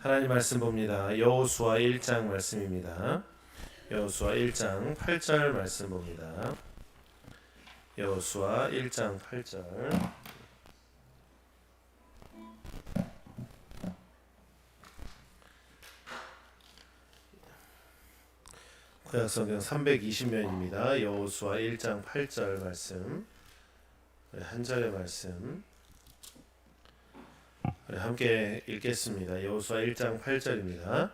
하나님 말씀 봅니다. 여호수아 1장 말씀입니다. 여호수아 1장 8절 말씀 봅니다. 여호수아 1장 8절 구약성경 320면입니다. 여호수아 1장 8절 말씀 우리 한 절의 말씀 함께 읽겠습니다. 여호수아 1장 8절입니다.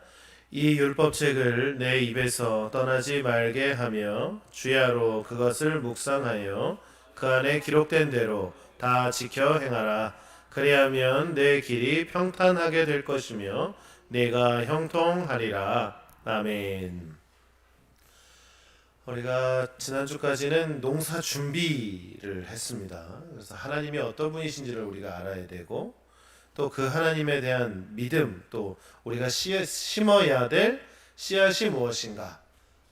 이 율법책을 내 입에서 떠나지 말게 하며 주야로 그것을 묵상하여 그 안에 기록된 대로 다 지켜 행하라. 그리하면 내 길이 평탄하게 될 것이며 내가 형통하리라. 아멘. 우리가 지난주까지는 농사 준비를 했습니다. 그래서 하나님이 어떤 분이신지를 우리가 알아야 되고 또 그 하나님에 대한 믿음 또 우리가 씨, 심어야 될 씨앗이 무엇인가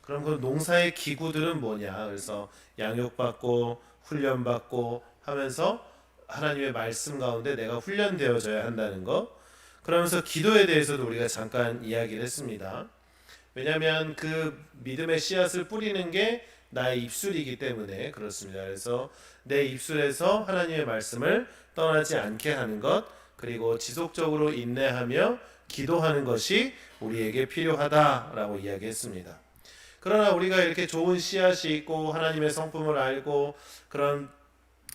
그럼 그 농사의 기구들은 뭐냐 그래서 양육받고 훈련받고 하면서 하나님의 말씀 가운데 내가 훈련되어져야 한다는 것 그러면서 기도에 대해서도 우리가 잠깐 이야기를 했습니다. 왜냐하면 그 믿음의 씨앗을 뿌리는 게 나의 입술이기 때문에 그렇습니다. 그래서 내 입술에서 하나님의 말씀을 떠나지 않게 하는 것, 그리고 지속적으로 인내하며 기도하는 것이 우리에게 필요하다라고 이야기했습니다. 그러나 우리가 이렇게 좋은 씨앗이 있고 하나님의 성품을 알고 그런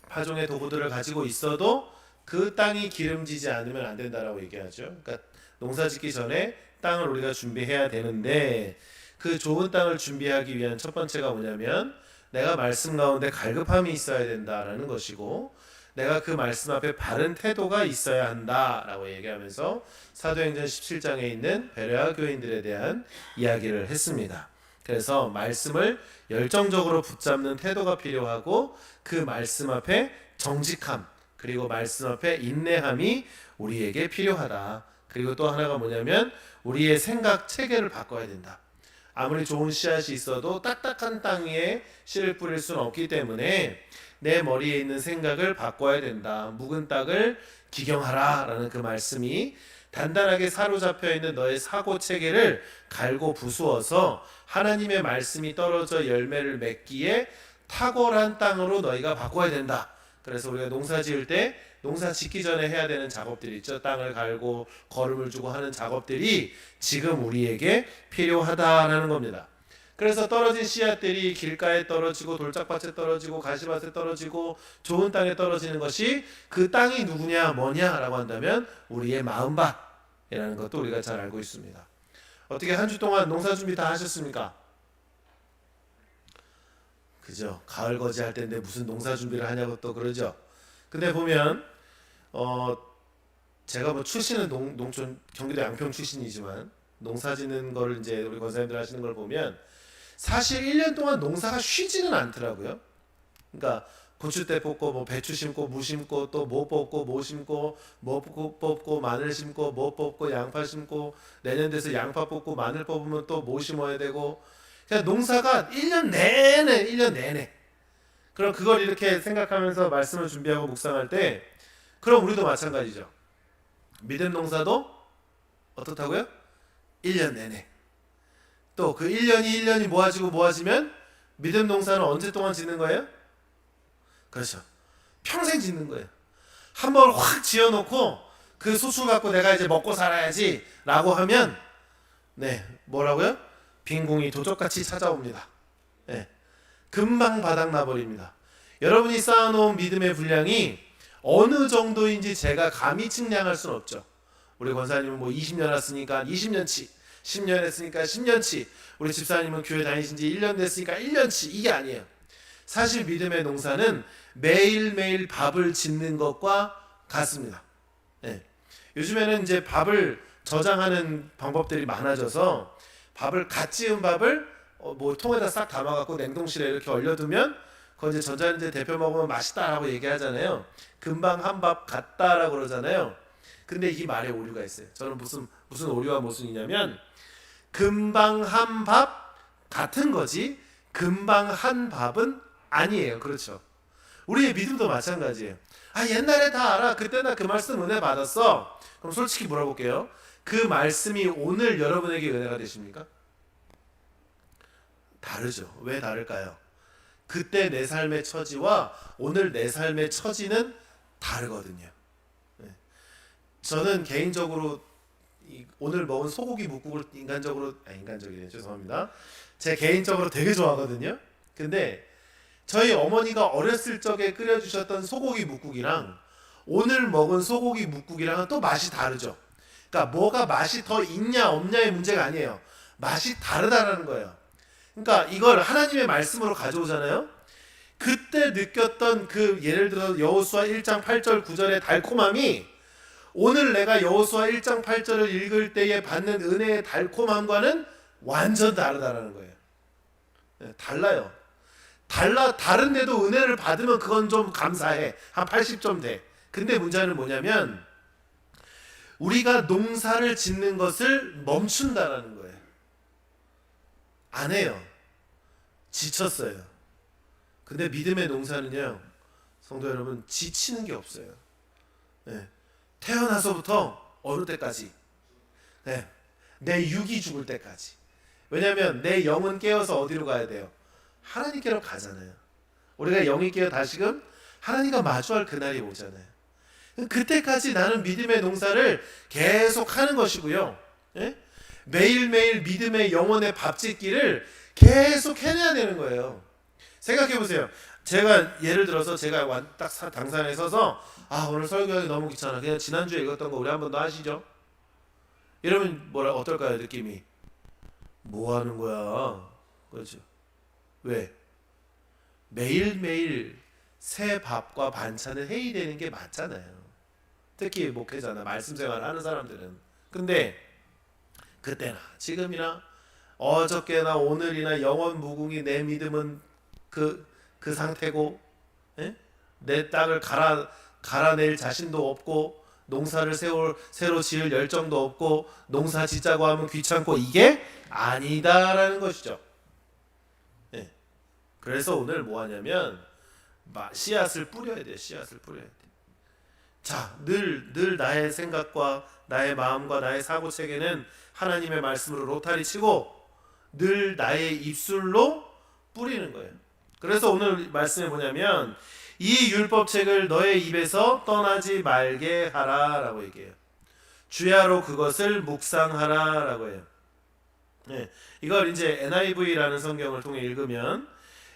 파종의 도구들을 가지고 있어도 그 땅이 기름지지 않으면 안 된다라고 얘기하죠. 그러니까 농사 짓기 전에 땅을 우리가 준비해야 되는데 그 좋은 땅을 준비하기 위한 첫 번째가 뭐냐면 내가 말씀 가운데 갈급함이 있어야 된다라는 것이고 내가 그 말씀 앞에 바른 태도가 있어야 한다라고 얘기하면서 사도행전 17장에 있는 베레아 교인들에 대한 이야기를 했습니다. 그래서 말씀을 열정적으로 붙잡는 태도가 필요하고 그 말씀 앞에 정직함 그리고 말씀 앞에 인내함이 우리에게 필요하다. 그리고 또 하나가 뭐냐면 우리의 생각 체계를 바꿔야 된다. 아무리 좋은 씨앗이 있어도 딱딱한 땅 위에 씨를 뿌릴 수는 없기 때문에 내 머리에 있는 생각을 바꿔야 된다. 묵은 땅을 기경하라 라는 그 말씀이 단단하게 사로잡혀 있는 너의 사고 체계를 갈고 부수어서 하나님의 말씀이 떨어져 열매를 맺기에 탁월한 땅으로 너희가 바꿔야 된다. 그래서 우리가 농사 지을 때 농사 짓기 전에 해야 되는 작업들이 있죠. 땅을 갈고 거름을 주고 하는 작업들이 지금 우리에게 필요하다라는 겁니다. 그래서 떨어진 씨앗들이 길가에 떨어지고 돌짝밭에 떨어지고 가시밭에 떨어지고 좋은 땅에 떨어지는 것이 그 땅이 누구냐 뭐냐라고 한다면 우리의 마음밭이라는 것도 우리가 잘 알고 있습니다. 어떻게 한 주 동안 농사 준비 다 하셨습니까? 그죠? 가을 거지 할 때인데 무슨 농사 준비를 하냐고 또 그러죠. 근데 보면 어 제가 뭐 출신은 농, 농촌 경기도 양평 출신이지만 농사 짓는 거를 이제 우리 권사님들 하시는 걸 보면 사실 1년 동안 농사가 쉬지는 않더라고요. 그러니까 고추대 뽑고 뭐 배추 심고 무 심고 또 뭐 뽑고 뭐 심고 뭐 뽑고, 마늘 심고 뭐 뽑고 양파 심고 내년 돼서 양파 뽑고 마늘 뽑으면 또 뭐 심어야 되고 그냥 농사가 1년 내내 1년 내내 그럼 그걸 이렇게 생각하면서 말씀을 준비하고 묵상할 때 그럼 우리도 마찬가지죠. 믿음 농사도 어떻다고요? 1년 내내. 또 그 1년이 1년이 모아지고 모아지면 믿음 농사는 언제 동안 짓는 거예요? 그렇죠. 평생 짓는 거예요. 한 번 확 지어놓고 그 소출 갖고 내가 이제 먹고 살아야지 라고 하면 네 뭐라고요? 빈궁이 도적같이 찾아옵니다. 네. 금방 바닥나 버립니다. 여러분이 쌓아놓은 믿음의 분량이 어느 정도인지 제가 감히 측량할 수는 없죠. 우리 권사님은 뭐 20년 했으니까 20년치, 10년 했으니까 10년치, 우리 집사님은 교회 다니신 지 1년 됐으니까 1년치 이게 아니에요. 사실 믿음의 농사는 매일매일 밥을 짓는 것과 같습니다. 네. 요즘에는 이제 밥을 저장하는 방법들이 많아져서 밥을 갓 지은 밥을 어, 뭐 통에다 싹 담아갖고 냉동실에 이렇게 얼려두면 그거 이제 전자레인지 데펴 먹으면 맛있다라고 얘기하잖아요. 금방 한 밥 같다라고 그러잖아요. 근데 이 말에 오류가 있어요. 저는 무슨 무슨 오류와 모순이냐면 금방 한 밥 같은 거지 금방 한 밥은 아니에요. 그렇죠. 우리의 믿음도 마찬가지예요. 아 옛날에 다 알아. 그때 나 그 말씀 은혜 받았어. 그럼 솔직히 물어볼게요. 그 말씀이 오늘 여러분에게 은혜가 되십니까? 다르죠. 왜 다를까요? 그때 내 삶의 처지와 오늘 내 삶의 처지는 다르거든요. 네. 저는 개인적으로 이 오늘 먹은 소고기 묵국을 인간적으로 아 인간적이네 죄송합니다. 제 개인적으로 되게 좋아하거든요. 근데 저희 어머니가 어렸을 적에 끓여주셨던 소고기 묵국이랑 오늘 먹은 소고기 묵국이랑은 또 맛이 다르죠. 그러니까 뭐가 맛이 더 있냐 없냐의 문제가 아니에요. 맛이 다르다라는 거예요. 그러니까 이걸 하나님의 말씀으로 가져오잖아요. 그때 느꼈던 그 예를 들어 여호수아 1장 8절 9절의 달콤함이 오늘 내가 여호수아 1장 8절을 읽을 때에 받는 은혜의 달콤함과는 완전 다르다라는 거예요. 네, 달라요. 달라 다른데도 은혜를 받으면 그건 좀 감사해. 한 80점 돼. 근데 문제는 뭐냐면 우리가 농사를 짓는 것을 멈춘다라는 거예요. 안 해요. 지쳤어요. 근데 믿음의 농사는요, 성도 여러분, 지치는 게 없어요. 네. 태어나서부터 어느 때까지, 네. 내 육이 죽을 때까지. 왜냐하면 내 영은 깨어서 어디로 가야 돼요? 하나님께로 가잖아요. 우리가 영이 깨어 다시금 하나님과 마주할 그날이 오잖아요. 그때까지 나는 믿음의 농사를 계속 하는 것이고요. 예? 매일매일 믿음의 영혼의 밥짓기를 계속 해내야 되는 거예요. 생각해 보세요. 제가 예를 들어서 제가 완- 딱 사- 당산에 서서 아 오늘 설교하기 너무 귀찮아. 그냥 지난주에 읽었던 거 우리 한 번 더 하시죠. 이러면 뭐라 어떨까요 느낌이? 뭐 하는 거야? 그렇죠. 왜? 매일매일 새 밥과 반찬을 해야 되는 게 맞잖아요. 특히 목회자나 말씀 생활 하는 사람들은. 근데 그때나 지금이나 어저께나 오늘이나 영원 무궁이 내 믿음은 그, 그 상태고 예? 내 땅을 갈아, 갈아낼 자신도 없고 농사를 세울, 새로 지을 열정도 없고 농사 짓자고 하면 귀찮고 이게 아니다라는 것이죠. 예. 그래서 오늘 뭐 하냐면 마- 씨앗을 뿌려야 돼. 씨앗을 뿌려야 돼. 자, 늘, 늘 나의 생각과 나의 마음과 나의 사고 체계는 하나님의 말씀으로 로타리 치고 늘 나의 입술로 뿌리는 거예요. 그래서 오늘 말씀이 뭐냐면 이 율법책을 너의 입에서 떠나지 말게 하라라고 얘기해요. 주야로 그것을 묵상하라라고 해요. 네, 이걸 이제 NIV라는 성경을 통해 읽으면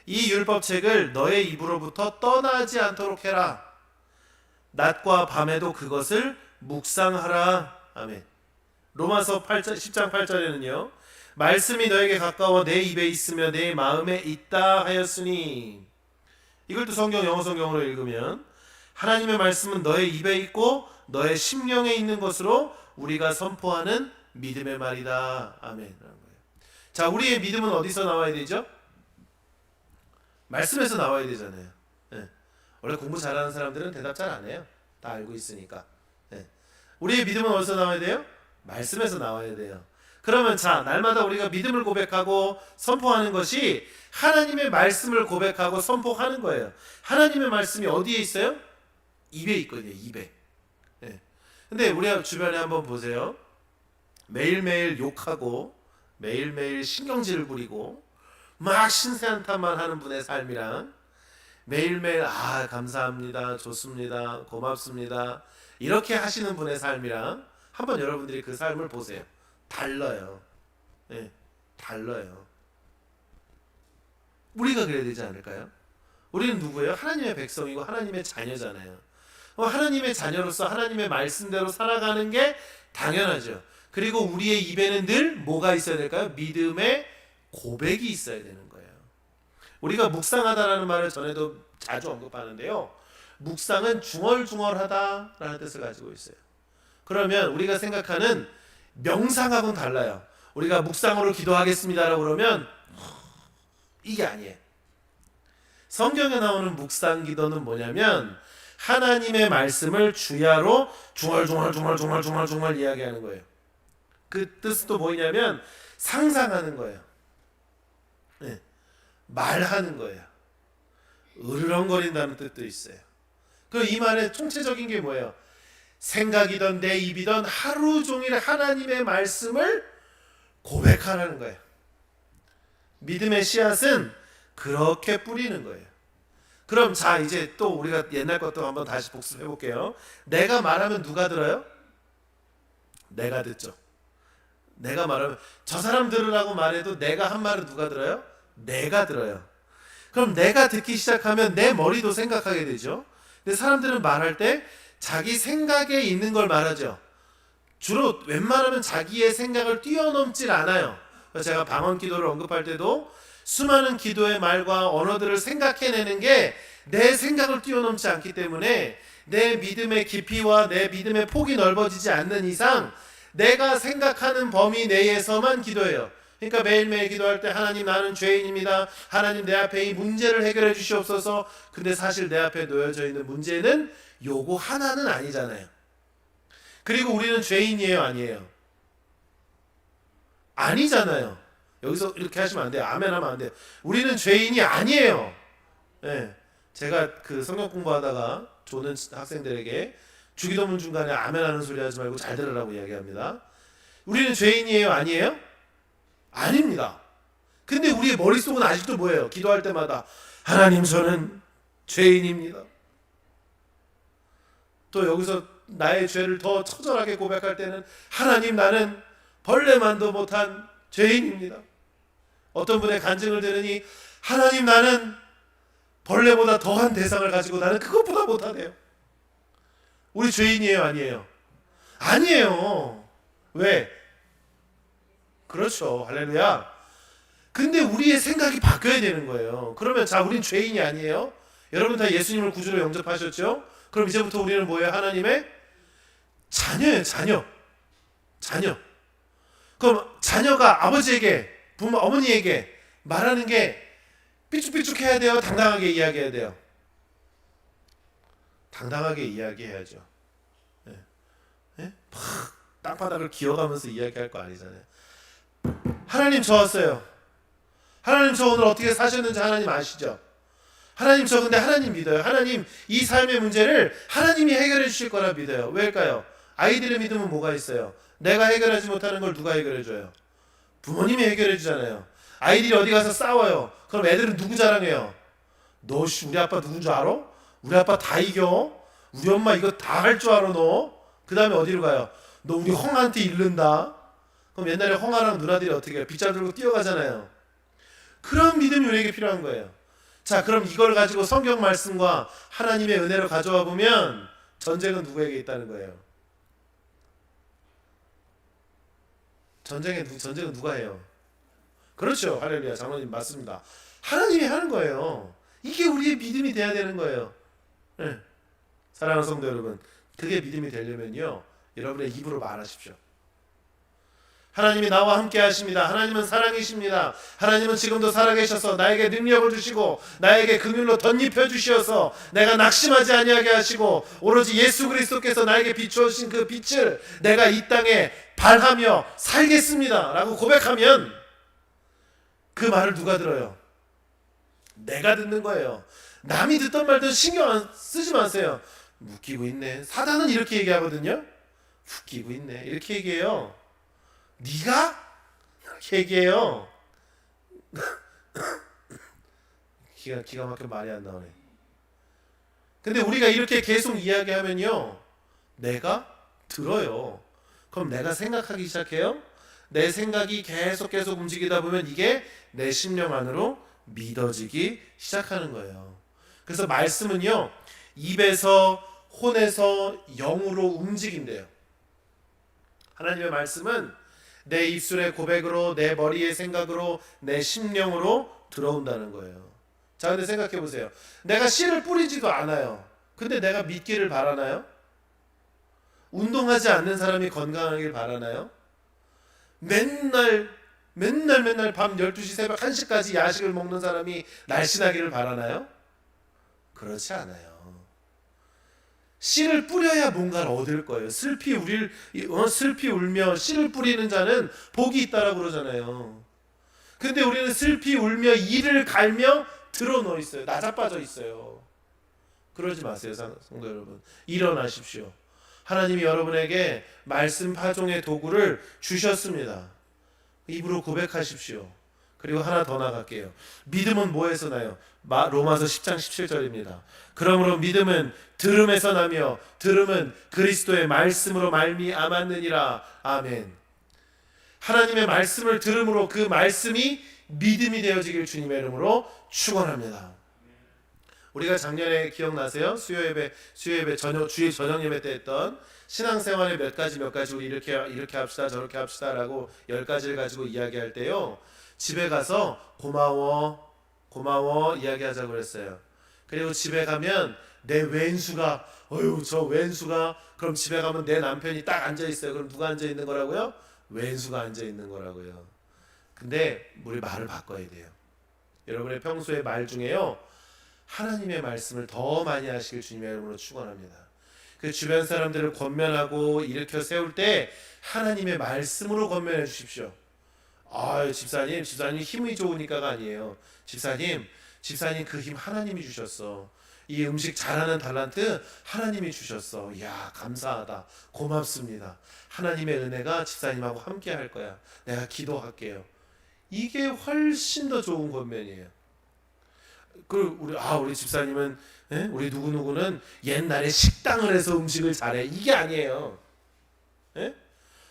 이 율법책을 너의 입으로부터 떠나지 않도록 해라. 낮과 밤에도 그것을 묵상하라. 아멘. 로마서 8절, 10장 8절에는요. 말씀이 너에게 가까워 내 입에 있으며 내 마음에 있다 하였으니 이걸 또 성경 영어 성경으로 읽으면 하나님의 말씀은 너의 입에 있고 너의 심령에 있는 것으로 우리가 선포하는 믿음의 말이다. 아멘. 자, 우리의 믿음은 어디서 나와야 되죠? 말씀에서 나와야 되잖아요. 예. 원래 공부 잘하는 사람들은 대답 잘 안 해요. 다 알고 있으니까. 예. 우리의 믿음은 어디서 나와야 돼요? 말씀에서 나와야 돼요. 그러면 자, 날마다 우리가 믿음을 고백하고 선포하는 것이 하나님의 말씀을 고백하고 선포하는 거예요. 하나님의 말씀이 어디에 있어요? 입에 있거든요. 입에. 예. 근데 우리 주변에 한번 보세요. 매일매일 욕하고 매일매일 신경질을 부리고 막 신세한탄만 하는 분의 삶이랑 매일매일 아 감사합니다 좋습니다 고맙습니다 이렇게 하시는 분의 삶이랑 한번 여러분들이 그 삶을 보세요 달라요 예 달라요 우리가 그래야 되지 않을까요? 우리는 누구예요? 하나님의 백성이고 하나님의 자녀잖아요 어, 하나님의 자녀로서 하나님의 말씀대로 살아가는 게 당연하죠 그리고 우리의 입에는 늘 뭐가 있어야 될까요? 믿음의 고백이 있어야 되는 거예요. 우리가 묵상하다라는 말을 전에도 자주 언급하는데요. 묵상은 중얼중얼하다라는 뜻을 가지고 있어요. 그러면 우리가 생각하는 명상하고는 달라요. 우리가 묵상으로 기도하겠습니다라고 그러면 이게 아니에요. 성경에 나오는 묵상 기도는 뭐냐면 하나님의 말씀을 주야로 중얼중얼중얼중얼중얼중얼 이야기하는 거예요. 그 뜻도 뭐냐면 상상하는 거예요. 네. 말하는 거예요. 으르렁거린다는 뜻도 있어요. 그 이 말의 총체적인 게 뭐예요? 생각이던 내 입이던 하루 종일 하나님의 말씀을 고백하라는 거예요. 믿음의 씨앗은 그렇게 뿌리는 거예요. 그럼 자 이제 또 우리가 옛날 것도 한번 다시 복습해 볼게요. 내가 말하면 누가 들어요? 내가 듣죠. 내가 말하면 저 사람 들으라고 말해도 내가 한 말은 누가 들어요? 내가 들어요. 그럼 내가 듣기 시작하면 내 머리도 생각하게 되죠. 근데 사람들은 말할 때 자기 생각에 있는 걸 말하죠. 주로 웬만하면 자기의 생각을 뛰어넘질 않아요. 제가 방언 기도를 언급할 때도 수많은 기도의 말과 언어들을 생각해내는 게 내 생각을 뛰어넘지 않기 때문에 내 믿음의 깊이와 내 믿음의 폭이 넓어지지 않는 이상 내가 생각하는 범위 내에서만 기도해요. 그러니까 매일매일 기도할 때 하나님 나는 죄인입니다. 하나님 내 앞에 이 문제를 해결해 주시옵소서. 근데 사실 내 앞에 놓여져 있는 문제는 요거 하나는 아니잖아요. 그리고 우리는 죄인이에요, 아니에요? 아니잖아요. 여기서 이렇게 하시면 안 돼요. 아멘 하면 안 돼요. 우리는 죄인이 아니에요. 예. 제가 그 성경 공부하다가 조는 학생들에게 주기도문 중간에 아멘 하는 소리 하지 말고 잘 들으라고 이야기합니다. 우리는 죄인이에요, 아니에요? 아닙니다. 근데 우리의 머릿속은 아직도 뭐예요? 기도할 때마다 하나님 저는 죄인입니다. 또 여기서 나의 죄를 더 처절하게 고백할 때는 하나님 나는 벌레만도 못한 죄인입니다. 어떤 분의 간증을 들으니 하나님 나는 벌레보다 더한 대상을 가지고 나는 그것보다 못하네요. 우리 죄인이에요, 아니에요? 아니에요. 왜? 그렇죠. 할렐루야. 근데 우리의 생각이 바뀌어야 되는 거예요. 그러면 자, 우린 죄인이 아니에요? 여러분 다 예수님을 구주로 영접하셨죠? 그럼 이제부터 우리는 뭐예요? 하나님의 자녀예요, 자녀. 자녀. 그럼 자녀가 아버지에게, 부모, 어머니에게 말하는 게 삐죽삐죽 해야 돼요? 당당하게 이야기해야 돼요? 당당하게 이야기해야죠. 예. 예? 막 땅바닥을 기어가면서 이야기할 거 아니잖아요. 하나님 저 왔어요. 하나님 저 오늘 어떻게 사셨는지 하나님 아시죠? 하나님 저 근데 하나님 믿어요. 하나님 이 삶의 문제를 하나님이 해결해 주실 거라 믿어요. 왜일까요? 아이들의 믿음은 뭐가 있어요? 내가 해결하지 못하는 걸 누가 해결해 줘요? 부모님이 해결해 주잖아요. 아이들이 어디 가서 싸워요. 그럼 애들은 누구 자랑해요? 너 씨, 우리 아빠 누군 줄 알아? 우리 아빠 다 이겨. 우리 엄마 이거 다 할 줄 알아 너. 그 다음에 어디로 가요? 너 우리 홍한테 잃는다. 그럼 옛날에 홍아랑 누나들이 어떻게 해요? 빗자 들고 뛰어가잖아요. 그런 믿음이 우리에게 필요한 거예요. 자, 그럼 이걸 가지고 성경 말씀과 하나님의 은혜로 가져와 보면 전쟁은 누구에게 있다는 거예요? 전쟁에 누 전쟁은 누가 해요? 그렇죠. 할렐루야. 장로님 맞습니다. 하나님이 하는 거예요. 이게 우리의 믿음이 돼야 되는 거예요. 네. 사랑하는 성도 여러분, 그게 믿음이 되려면요. 여러분의 입으로 말하십시오. 하나님이 나와 함께 하십니다. 하나님은 사랑이십니다. 하나님은 지금도 살아계셔서 나에게 능력을 주시고 나에게 긍휼로 덧입혀 주시어서 내가 낙심하지 아니하게 하시고 오로지 예수 그리스도께서 나에게 비추어 주신 그 빛을 내가 이 땅에 발하며 살겠습니다라고 고백하면 그 말을 누가 들어요? 내가 듣는 거예요. 남이 듣던 말든 신경 안 쓰지 마세요. 웃기고 있네. 사단은 이렇게 얘기하거든요. 웃기고 있네. 이렇게 얘기해요. 네가 얘기해요. 기가 기가 막혀 말이 안 나오네. 근데 우리가 이렇게 계속 이야기하면요, 내가 들어요. 그럼 내가 생각하기 시작해요. 내 생각이 계속 계속 움직이다 보면 이게 내 심령 안으로 믿어지기 시작하는 거예요. 그래서 말씀은요, 입에서 혼에서 영으로 움직인대요. 하나님의 말씀은 내 입술의 고백으로 내 머리의 생각으로 내 심령으로 들어온다는 거예요. 자, 근데 생각해 보세요. 내가 씨를 뿌리지도 않아요. 근데 내가 믿기를 바라나요? 운동하지 않는 사람이 건강하길 바라나요? 맨날 맨날 맨날 밤 12시 새벽 1시까지 야식을 먹는 사람이 날씬하기를 바라나요? 그렇지 않아요. 씨를 뿌려야 뭔가를 얻을 거예요. 슬피 울일 어, 슬피 울며 씨를 뿌리는 자는 복이 있다라고 그러잖아요. 근데 우리는 슬피 울며 이를 갈며 드러누워 있어요. 나자빠져 있어요. 그러지 마세요, 상- 성도 여러분. 일어나십시오. 하나님이 여러분에게 말씀 파종의 도구를 주셨습니다. 입으로 고백하십시오. 그리고 하나 더 나갈게요. 믿음은 뭐에서 나요? 마- 로마서 10장 17절입니다. 그러므로 믿음은 들음에서 나며 들음은 그리스도의 말씀으로 말미암았느니라. 아멘. 하나님의 말씀을 들음으로 그 말씀이 믿음이 되어지길 주님의 이름으로 축원합니다. 우리가 작년에 기억나세요? 수요 예배 수요 예배 저녁 주일 저녁 예배 때 했던 신앙생활의 몇 가지 몇 가지 우리 이렇게 이렇게 합시다 저렇게 합시다라고 열 가지를 가지고 이야기할 때요 집에 가서 고마워 고마워 이야기하자고 그랬어요. 그리고 집에 가면 내 왼수가 어유 저 왼수가 그럼 집에 가면 내 남편이 딱 앉아 있어요. 그럼 누가 앉아 있는 거라고요? 왼수가 앉아 있는 거라고요. 근데 우리 말을 바꿔야 돼요. 여러분의 평소의 말 중에요. 하나님의 말씀을 더 많이 하시길 주님의 이름으로 축원합니다. 그 주변 사람들을 권면하고 일으켜 세울 때 하나님의 말씀으로 권면해 주십시오. 아, 집사님, 집사님 힘이 좋으니까가 아니에요. 집사님, 집사님 그 힘 하나님이 주셨어. 이 음식 잘하는 달란트 하나님이 주셨어. 야, 감사하다. 고맙습니다. 하나님의 은혜가 집사님하고 함께 할 거야. 내가 기도할게요. 이게 훨씬 더 좋은 권면이에요. 그 우리 아 우리 집사님은 예? 우리 누구 누구는 옛날에 식당을 해서 음식을 잘해 이게 아니에요. 예?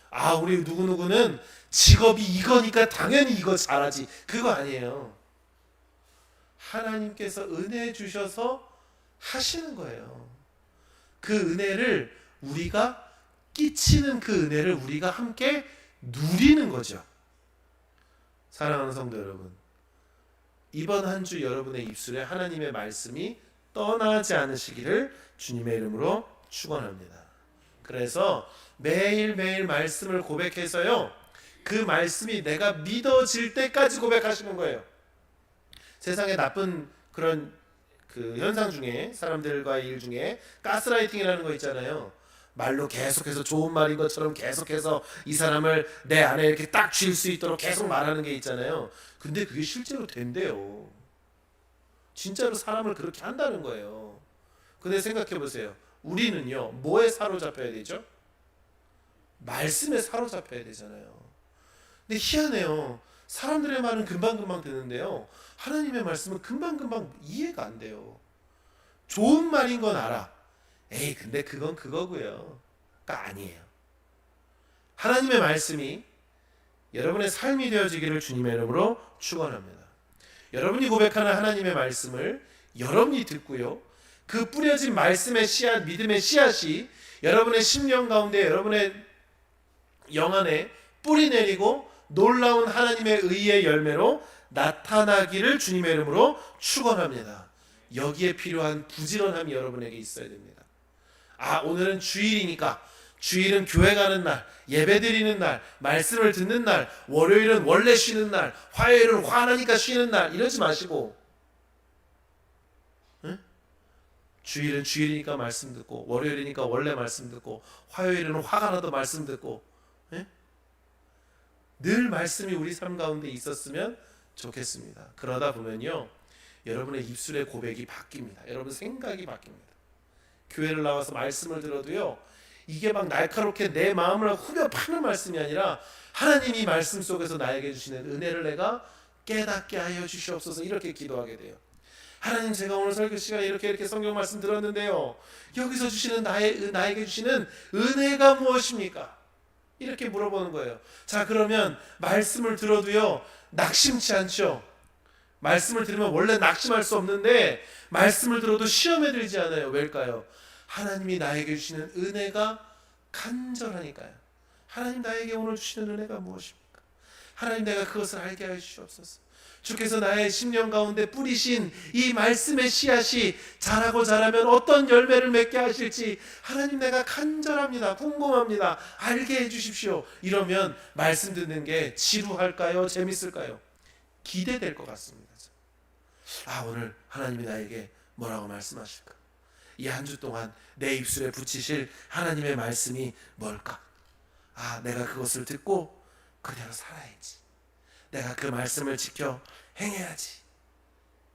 아 우리 누구 누구는 직업이 이거니까 당연히 이거 잘하지 그거 아니에요. 하나님께서 은혜 주셔서 하시는 거예요. 그 은혜를 우리가 끼치는 그 은혜를 우리가 함께 누리는 거죠. 사랑하는 성도 여러분, 이번 한 주 여러분의 입술에 하나님의 말씀이 떠나지 않으시기를 주님의 이름으로 축원합니다. 그래서 매일매일 말씀을 고백해서요. 그 말씀이 내가 믿어질 때까지 고백하시는 거예요. 세상에 나쁜 그런 그 현상 중에 사람들과의 일 중에 가스라이팅이라는 거 있잖아요. 말로 계속해서 좋은 말인 것처럼 계속해서 이 사람을 내 안에 이렇게 딱 쥘 수 있도록 계속 말하는 게 있잖아요. 근데 그게 실제로 된대요. 진짜로 사람을 그렇게 한다는 거예요. 근데 생각해 보세요. 우리는요, 뭐에 사로잡혀야 되죠? 말씀에 사로잡혀야 되잖아요. 근데 희한해요. 사람들의 말은 금방금방 듣는데요. 하나님의 말씀은 금방금방 이해가 안 돼요. 좋은 말인 건 알아. 에이, 근데 그건 그거고요. 가 아니에요. 하나님의 말씀이 여러분의 삶이 되어지기를 주님의 이름으로 축원합니다. 여러분이 고백하는 하나님의 말씀을 여러분이 듣고요. 그 뿌려진 말씀의 씨앗, 믿음의 씨앗이 여러분의 심령 가운데 여러분의 영 안에 뿌리 내리고 놀라운 하나님의 의의 열매로 나타나기를 주님의 이름으로 축원합니다. 여기에 필요한 부지런함이 여러분에게 있어야 됩니다. 아, 오늘은 주일이니까 주일은 교회 가는 날, 예배 드리는 날, 말씀을 듣는 날, 월요일은 원래 쉬는 날, 화요일은 화나니까 쉬는 날 이러지 마시고 응? 주일은 주일이니까 말씀 듣고 월요일이니까 원래 말씀 듣고 화요일은 화가 나도 말씀 듣고 응? 늘 말씀이 우리 삶 가운데 있었으면 좋겠습니다. 그러다 보면요. 여러분의 입술의 고백이 바뀝니다. 여러분 생각이 바뀝니다. 교회를 나와서 말씀을 들어도요. 이게 막 날카롭게 내 마음을 후벼 파는 말씀이 아니라 하나님이 말씀 속에서 나에게 주시는 은혜를 내가 깨닫게 하여 주시옵소서 이렇게 기도하게 돼요. 하나님 제가 오늘 설교 시간에 이렇게 이렇게 성경 말씀 들었는데요. 여기서 주시는 나의 나에게 주시는 은혜가 무엇입니까? 이렇게 물어보는 거예요. 자, 그러면 말씀을 들어도요. 낙심치 않죠. 말씀을 들으면 원래 낙심할 수 없는데 말씀을 들어도 시험에 들지 않아요. 왜일까요? 하나님이 나에게 주시는 은혜가 간절하니까요. 하나님 나에게 오늘 주시는 은혜가 무엇입니까? 하나님 내가 그것을 알게 하여 주시옵소서. 주께서 나의 심령 가운데 뿌리신 이 말씀의 씨앗이 자라고 자라면 어떤 열매를 맺게 하실지 하나님 내가 간절합니다. 궁금합니다. 알게 해 주십시오. 이러면 말씀 듣는 게 지루할까요? 재밌을까요? 기대될 것 같습니다. 아, 오늘 하나님이 나에게 뭐라고 말씀하실까? 이 한 주 동안 내 입술에 붙이실 하나님의 말씀이 뭘까? 아, 내가 그것을 듣고 그대로 살아야지. 내가 그 말씀을 지켜 행해야지.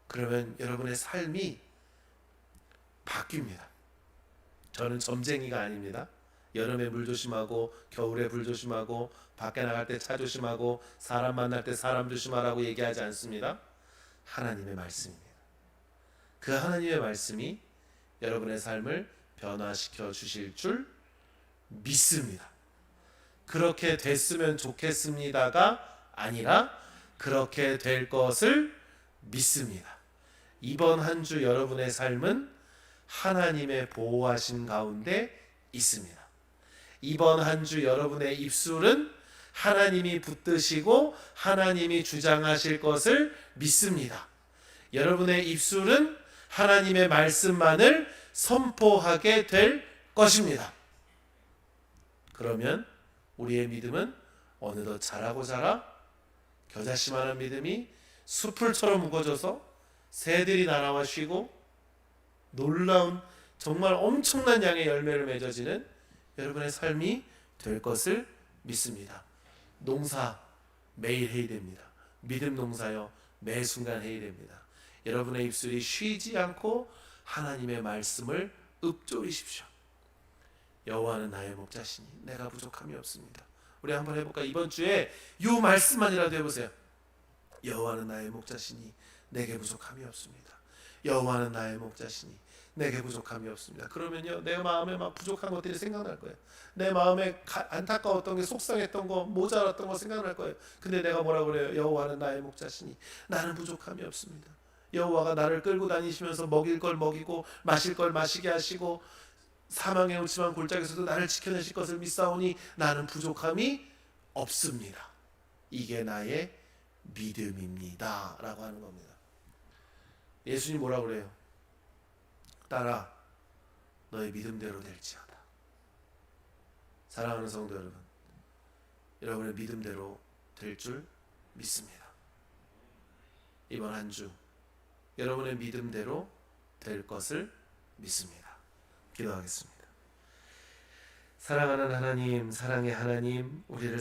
그러면 여러분의 삶이 바뀝니다. 저는 점쟁이가 아닙니다. 여름에 물 조심하고 겨울에 불 조심하고 밖에 나갈 때 차 조심하고 사람 만날 때 사람 조심하라고 얘기하지 않습니다. 하나님의 말씀입니다. 그 하나님의 말씀이 여러분의 삶을 변화시켜 주실 줄 믿습니다. 그렇게 됐으면 좋겠습니다가 아니라 그렇게 될 것을 믿습니다. 이번 한 주 여러분의 삶은 하나님의 보호하신 가운데 있습니다. 이번 한 주 여러분의 입술은 하나님이 붙드시고 하나님이 주장하실 것을 믿습니다. 여러분의 입술은 하나님의 말씀만을 선포하게 될 것입니다. 그러면 우리의 믿음은 어느덧 자라고 자라 겨자씨만한 믿음이 수풀처럼 무거져서 새들이 날아와 쉬고 놀라운 정말 엄청난 양의 열매를 맺어지는 여러분의 삶이 될 것을 믿습니다. 농사 매일 해야 됩니다. 믿음 농사요 매 순간 해야 됩니다. 여러분의 입술이 쉬지 않고 하나님의 말씀을 읊조리십시오. 여호와는 나의 목자시니 내가 부족함이 없습니다. 우리 한번 해볼까? 이번 주에 이 말씀만이라도 해보세요. 여호와는 나의 목자시니 내게 부족함이 없습니다. 여호와는 나의 목자시니 내게 부족함이 없습니다. 그러면요, 내 마음에 막 부족한 것들이 생각날 거예요. 내 마음에 가, 안타까웠던 게 속상했던 거, 모자랐던 거 생각날 거예요. 근데 내가 뭐라 그래요? 여호와는 나의 목자시니 나는 부족함이 없습니다. 여호와가 나를 끌고 다니시면서 먹일 걸 먹이고 마실 걸 마시게 하시고 사망의 음침한 골짜기에서도 나를 지켜내실 것을 믿사오니 나는 부족함이 없습니다. 이게 나의 믿음입니다 라고 하는 겁니다. 예수님 뭐라 그래요? 딸아 너의 믿음대로 될지어다. 사랑하는 성도 여러분, 여러분의 믿음대로 될 줄 믿습니다. 이번 한 주 여러분의 믿음대로 될 것을 믿습니다. 기도하겠습니다. 사랑하는 하나님, 사랑의 하나님, 우리를